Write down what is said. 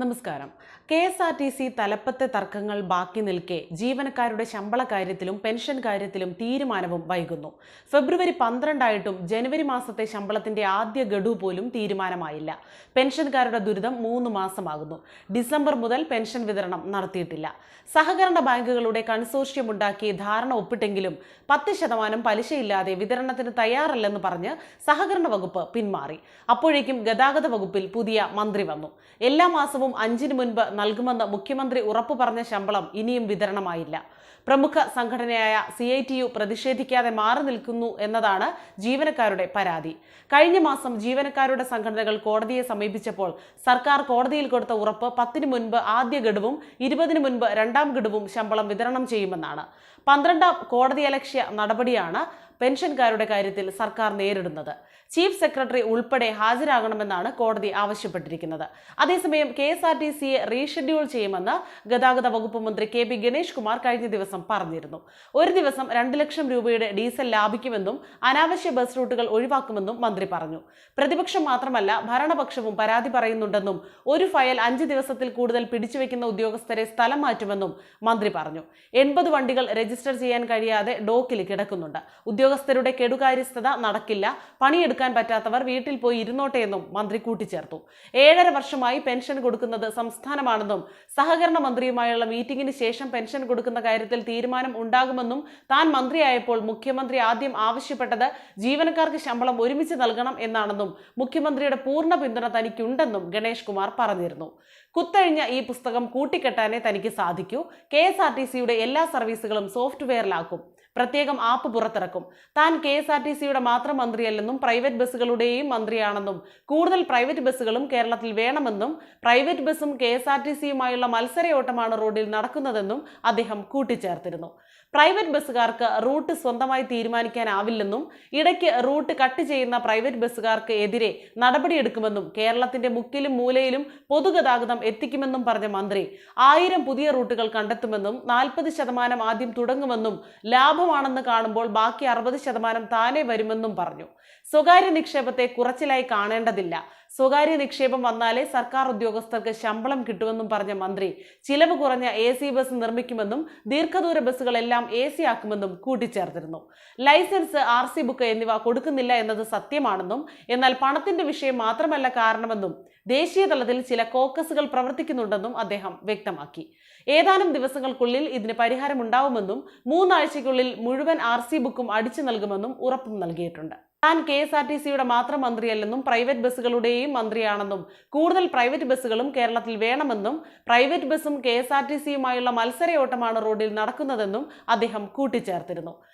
നമസ്കാരം. K S R T C തലപ്പത്തെ തർക്കങ്ങൾ ബാക്കി നിൽക്കെ ജീവനക്കാരുടെ ശമ്പള കാര്യത്തിലും പെൻഷൻ കാര്യത്തിലും തീരുമാനവും വൈകുന്നു. ഫെബ്രുവരി പന്ത്രണ്ടായിട്ടും ജനുവരി മാസത്തെ ശമ്പളത്തിന്റെ ആദ്യ ഗഡു പോലും തീരുമാനമായില്ല. പെൻഷൻകാരുടെ ദുരിതം മൂന്ന് മാസമാകുന്നു. ഡിസംബർ മുതൽ പെൻഷൻ വിതരണം നടത്തിയിട്ടില്ല. സഹകരണ ബാങ്കുകളുടെ കൺസോർഷ്യം ഉണ്ടാക്കി ധാരണ ഒപ്പിട്ടെങ്കിലും പത്ത് ശതമാനം പലിശയില്ലാതെ വിതരണത്തിന് തയ്യാറല്ലെന്ന് പറഞ്ഞ് സഹകരണ വകുപ്പ് പിന്മാറി. അപ്പോഴേക്കും ഗതാഗത വകുപ്പിൽ പുതിയ മന്ത്രി വന്നു. എല്ലാ മാസവും അഞ്ചിന് മുൻപ് നൽകുമെന്ന് മുഖ്യമന്ത്രി ഉറപ്പു പറഞ്ഞ ശമ്പളം ഇനിയും വിതരണമായില്ല. പ്രമുഖ സംഘടനയായ സി ഐ ടി യു പ്രതിഷേധിക്കാതെ മാറി നിൽക്കുന്നു എന്നതാണ് ജീവനക്കാരുടെ പരാതി. കഴിഞ്ഞ മാസം ജീവനക്കാരുടെ സംഘടനകൾ കോടതിയെ സമീപിച്ചപ്പോൾ സർക്കാർ കോടതിയിൽ കൊടുത്ത ഉറപ്പ് പത്തിന് മുൻപ് ആദ്യ ഗഡുവും ഇരുപതിന് മുൻപ് രണ്ടാം ഗഡുവും ശമ്പളം വിതരണം ചെയ്യുമെന്നാണ്. പന്ത്രണ്ടാം കോടതിയലക്ഷ്യ നടപടിയാണ് പെൻഷൻകാരുടെ കാര്യത്തിൽ സർക്കാർ നേരിടുന്നത്. ചീഫ് സെക്രട്ടറി ഉൾപ്പെടെ ഹാജരാകണമെന്നാണ് കോടതി ആവശ്യപ്പെട്ടിരിക്കുന്നത്. അതേസമയം കെ എസ് ആർ ടി സിയെ റീഷെഡ്യൂൾ ചെയ്യുമെന്ന് ഗതാഗത വകുപ്പ് മന്ത്രി കെ പി ഗണേഷ് കുമാർ കഴിഞ്ഞ ദിവസം പറഞ്ഞിരുന്നു. ഒരു ദിവസം രണ്ട് ലക്ഷം രൂപയുടെ ഡീസൽ ലാഭിക്കുമെന്നും അനാവശ്യ ബസ് റൂട്ടുകൾ ഒഴിവാക്കുമെന്നും മന്ത്രി പറഞ്ഞു. പ്രതിപക്ഷം മാത്രമല്ല ഭരണപക്ഷവും പരാതി പറയുന്നുണ്ടെന്നും ഒരു ഫയൽ അഞ്ച് ദിവസത്തിൽ കൂടുതൽ പിടിച്ചുവെക്കുന്ന ഉദ്യോഗസ്ഥരെ സ്ഥലം മാറ്റുമെന്നും മന്ത്രി പറഞ്ഞു. എൺപത് വണ്ടികൾ രജിസ്റ്റർ ചെയ്യാൻ കഴിയാതെ ഡോക്കിൽ കിടക്കുന്നുണ്ട്. ഉദ്യോഗസ്ഥരുടെ കെടുകാര്യസ്ഥത നടക്കില്ല. പണിയെടുക്കാൻ പറ്റാത്തവർ വീട്ടിൽ പോയി ഇരുന്നോട്ടെ എന്നും മന്ത്രി കൂട്ടിച്ചേർത്തു. ഏഴര വർഷമായി പെൻഷൻ കൊടുക്കുന്നത് സംസ്ഥാനമാണെന്നും സഹകരണ മന്ത്രിയുമായുള്ള മീറ്റിംഗിന് ശേഷം പെൻഷൻ കൊടുക്കുന്ന കാര്യത്തിൽ തീരുമാനം ഉണ്ടാകുമെന്നും താൻ മന്ത്രിയായപ്പോൾ മുഖ്യമന്ത്രി ആദ്യം ആവശ്യപ്പെട്ടത് ജീവനക്കാർക്ക് ശമ്പളം ഒരുമിച്ച് നൽകണം എന്നാണെന്നും മുഖ്യമന്ത്രിയുടെ പൂർണ പിന്തുണ തനിക്കുണ്ടെന്നും ഗണേഷ് കുമാർ പറഞ്ഞിരുന്നു. കുത്തഴിഞ്ഞ ഈ പുസ്തകം കൂട്ടിക്കെട്ടാനേ തനിക്ക് സാധിക്കൂ. കെ എസ് ആർ ടി സിയുടെ എല്ലാ സർവീസുകളും സോഫ്റ്റ്വെയറിലാക്കും. പ്രത്യേകം ആപ്പ് പുറത്തിറക്കും. താൻ കെ എസ് ആർ ടി സിയുടെ മാത്രം മന്ത്രിയല്ലെന്നും പ്രൈവറ്റ് ബസ്സുകളുടെയും മന്ത്രിയാണെന്നും കൂടുതൽ പ്രൈവറ്റ് ബസ്സുകളും കേരളത്തിൽ വേണമെന്നും പ്രൈവറ്റ് ബസ്സും കെ എസ് ആർ ടി സിയുമായുള്ള മത്സരയോട്ടമാണ് റോഡിൽ നടക്കുന്നതെന്നും അദ്ദേഹം കൂട്ടിച്ചേർത്തിരുന്നു. പ്രൈവറ്റ് ബസ്സുകാർക്ക് റൂട്ട് സ്വന്തമായി തീരുമാനിക്കാനാവില്ലെന്നും ഇടയ്ക്ക് റൂട്ട് കട്ട് ചെയ്യുന്ന പ്രൈവറ്റ് ബസ്സുകാർക്ക് എതിരെ നടപടിയെടുക്കുമെന്നും കേരളത്തിന്റെ മുക്കിലും മൂലയിലും പൊതുഗതാഗതം എത്തിക്കുമെന്നും പറഞ്ഞ മന്ത്രി ആയിരം പുതിയ റൂട്ടുകൾ കണ്ടെത്തുമെന്നും നാൽപ്പത് ശതമാനം ആദ്യം തുടങ്ങുമെന്നും ലാഭമാണെന്ന് കാണുമ്പോൾ ബാക്കി അറുപത് ശതമാനം താനെ വരുമെന്നും പറഞ്ഞു. സ്വകാര്യ നിക്ഷേപത്തെ കുറച്ചിലായി കാണേണ്ടതില്ല. സ്വകാര്യ നിക്ഷേപം വന്നാലേ സർക്കാർ ഉദ്യോഗസ്ഥർക്ക് ശമ്പളം കിട്ടുമെന്നും പറഞ്ഞ മന്ത്രി ചിലവ് കുറഞ്ഞ എ സി ബസ് നിർമ്മിക്കുമെന്നും ദീർഘദൂര ബസ്സുകളെല്ലാം എ സി ആക്കുമെന്നും കൂട്ടിച്ചേർത്തിരുന്നു. ലൈസൻസ് ആർ സി ബുക്ക് എന്നിവ കൊടുക്കുന്നില്ല എന്നത് സത്യമാണെന്നും എന്നാൽ പണത്തിന്റെ വിഷയം മാത്രമല്ല കാരണമെന്നും ദേശീയ തലത്തിൽ ചില കോക്കസുകൾ പ്രവർത്തിക്കുന്നുണ്ടെന്നും അദ്ദേഹം വ്യക്തമാക്കി. ഏതാനും ദിവസങ്ങൾക്കുള്ളിൽ ഇതിന് പരിഹാരമുണ്ടാവുമെന്നും മൂന്നാഴ്ചയ്ക്കുള്ളിൽ മുഴുവൻ ആർ സി ബുക്കും അടിച്ചു നൽകുമെന്നും ഉറപ്പും നൽകിയിട്ടുണ്ട്. താൻ കെ എസ് ആർ ടി സിയുടെ മാത്രം മന്ത്രിയല്ലെന്നും പ്രൈവറ്റ് ബസ്സുകളുടെയും മന്ത്രിയാണെന്നും കൂടുതൽ പ്രൈവറ്റ് ബസ്സുകളും കേരളത്തിൽ വേണമെന്നും പ്രൈവറ്റ് ബസ്സും കെ എസ് ആർ ടി സിയുമായുള്ള മത്സരയോട്ടമാണ് റോഡിൽ നടക്കുന്നതെന്നും അദ്ദേഹം കൂട്ടിച്ചേർത്തിരുന്നു.